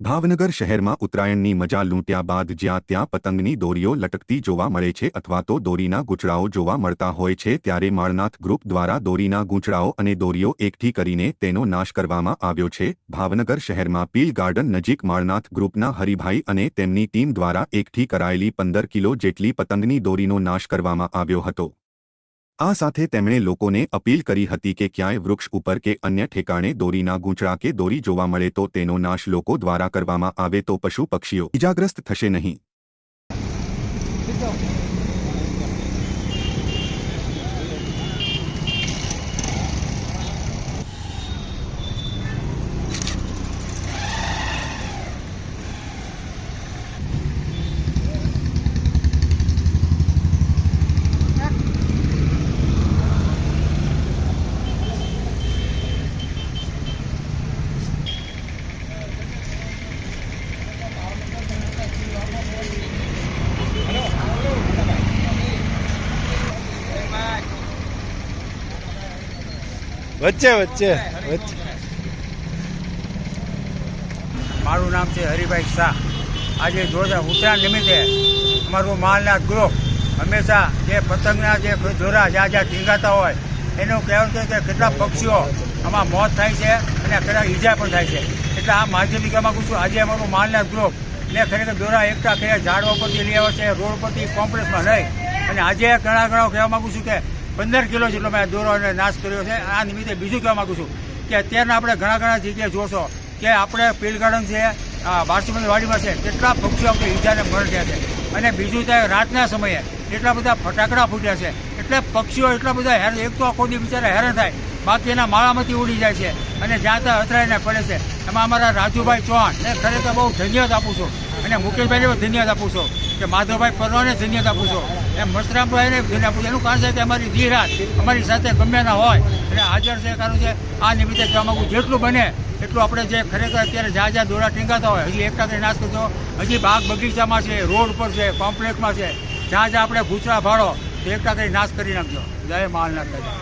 ભાવનગર શહેરમાં ઉત્તરાયણની મજા લૂંટ્યા બાદ જ્યાં ત્યાં પતંગની દોરીઓ લટકતી જોવા મળે છે અથવા તો દોરીના ગૂંચળાઓ જોવા મળતા હોય છે ત્યારે માળનાથ ગ્રુપ દ્વારા દોરીના ગૂંચળાઓ અને દોરીઓ એકઠી કરીને તેનો નાશ કરવામાં આવ્યો છે. ભાવનગર શહેરમાં પીલ ગાર્ડન નજીક માળનાથ ગ્રુપના હરિભાઈ અને તેમની ટીમ દ્વારા એકઠી કરાયેલી પંદર કિલો જેટલી પતંગની દોરીનો નાશ કરવામાં આવ્યો હતો. આ સાથે તેમણે લોકોને અપીલ કરી હતી કે ક્યાંય વૃક્ષ ઉપર કે અન્ય ઠેકાણે દોરીના ગૂંચળા કે દોરી જોવા મળે તો તેનો નાશ લોકો દ્વારા કરવામાં આવે તો પશુ પક્ષીઓ ઇજાગ્રસ્ત થશે નહીં. વચ્ચે વચ્ચે વચ્ચે. મારું નામ છે હરિભાઈ શાહ. આજે જોરદાર ઉત્તરાયણ નિમિત્તે અમારું માલના ગ્રુપ હંમેશા જે પતંગના જે દોરા જ્યાં જ્યાં ઢીંગાતા હોય, એનું કહેવું છે કે કેટલા પક્ષીઓ આમાં મોત થાય છે અને કેટલાક ઈજા પણ થાય છે. એટલે આ માધ્યમિક માગું છું, આજે અમારું માલના ગ્રુપ ને ખરેખર દોરા એકઠા કર્યા ઝાડવા પરથી લઈ આવે છે, રોડ પરથી કોમ્પ્લેક્સમાં લઈ. અને આજે ઘણા ઘણા કહેવા માગું છું કે પંદર કિલો જેટલો મેં દોરોને નાશ કર્યો છે. આ નિમિત્તે બીજું કહેવા માગું છું કે અત્યારના આપણે ઘણા ઘણા જગ્યાએ જોશો કે આપણે પીલ ગાર્ડન છે બારસુમતી છે, કેટલા પક્ષીઓ આપણે ઈજાને મરણ થયા છે. અને બીજું ત્યાં રાતના સમયે એટલા બધા ફટાકડા ફૂટ્યા છે. એટલે પક્ષીઓ એટલા બધા હેરાન એક તો આખો બિચારા હેરાન થાય, બાકી એના માળામાંથી ઉડી જાય છે અને જ્યાં ત્યાં અથડાઈને પડે છે. એમાં અમારા રાજુભાઈ ચૌહાણ ને ખરેખર બહુ ધન્યવાદ આપું છું અને મુકેશભાઈને પણ ધન્યવાદ આપું છું. કે માધવભાઈ પરવાને ધન્યતા પૂછો. એમ મસરામભાઈને ધન્યતા પૂછો. એનું કારણ છે કે અમારી ધીરાત અમારી સાથે ગમે ના હોય એટલે હાજર છે, કારણ છે, આ નિમિત્તે કહેવા માગું જેટલું બને, એટલું આપણે જે ખરેખર અત્યારે જ્યાં જ્યાં દોરા ટીંગાતા હોય, હજી એકતા કરી નાશ કરજો હજી બાગ બગીચામાં છે, રોડ ઉપર છે, કોમ્પ્લેક્સમાં છે જ્યાં જ્યાં આપણે ભૂસરા ભાડો, તો એકતા કરી નાશ કરી નાખજો. જય મહાલનાથ દાદા.